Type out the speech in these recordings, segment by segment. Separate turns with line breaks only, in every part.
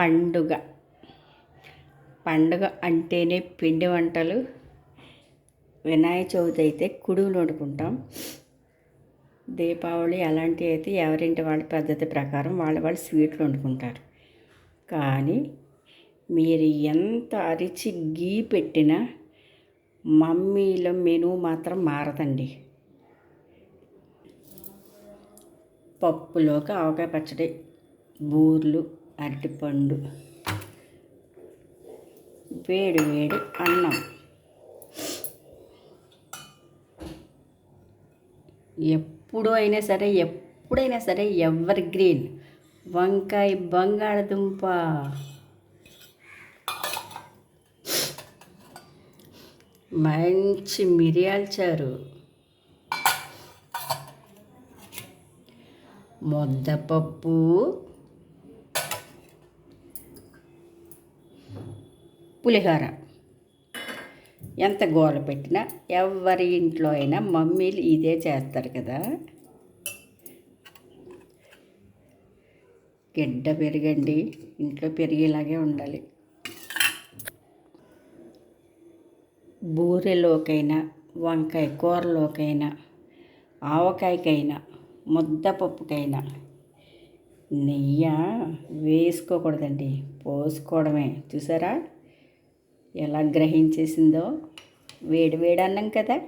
పండుగ. పండుగ అంటేనే పిండి వంటలు. వినాయక చవితి అయితే కుడుములు వండుకుంటాం దీపావళి అలాంటివి అయితే ఎవరింటి వాళ్ళ పద్ధతి ప్రకారం వాళ్ళ వాళ్ళు స్వీట్లు వండుకుంటారు. కానీ మీరు ఎంత అరిచి గీ పెట్టినా మమ్మీలో మెనూ మాత్రం మారదండి. పప్పులోకి ఆవకాయ పచ్చడి బూర్లు అరటిపండు వేడి వేడి అన్నం ఎప్పుడు అయినా సరే ఎప్పుడైనా సరే ఎవర్ గ్రీన్ వంకాయ బంగాళదుంప. మంచి మిరియాల చారు. ముద్దపప్పు పులిహోర. ఎంత గోల పెట్టినా ఎవరి ఇంట్లో అయినా మమ్మీలు ఇదే చేస్తారు కదా. గిడ్డ పెరగండి ఇంట్లో పెరిగేలాగే ఉండాలి. బూరెలోకైనా వంకాయ కూరలోకైనా ఆవకాయకైనా ముద్దపప్పుకైనా నెయ్యి వేసుకోకూడదండి పోసుకోవడమే. చూసారా? ఎలా గ్రహించేసిందో వేడి వేడి అన్నం కదా.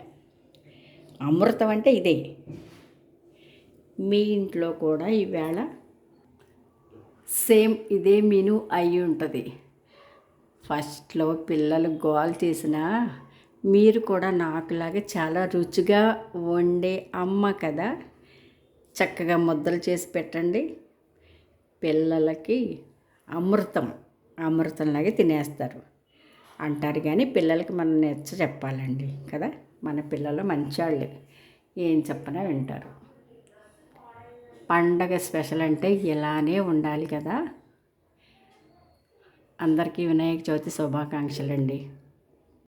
అమృతం అంటే ఇదే. మీ ఇంట్లో కూడా ఈవేళ సేమ్ ఇదే మెను అయి ఉంటుంది. ఫస్ట్లో పిల్లలు గోల్ చేసినా మీరు కూడా నాకులాగా చాలా రుచిగా వండే అమ్మ కదా. చక్కగా ముద్దలు చేసి పెట్టండి. పిల్లలకి అమృతం అమృతంలాగే తినేస్తారు. అంటారు కానీ పిల్లలకి మనం నచ్చ చెప్పాలండి కదా? మన పిల్లలు మంచివాళ్ళు ఏం చెప్పనా వింటారు. పండగ స్పెషల్ అంటే ఇలానే ఉండాలి కదా? అందరికీ వినాయక చవితి శుభాకాంక్షలు అండి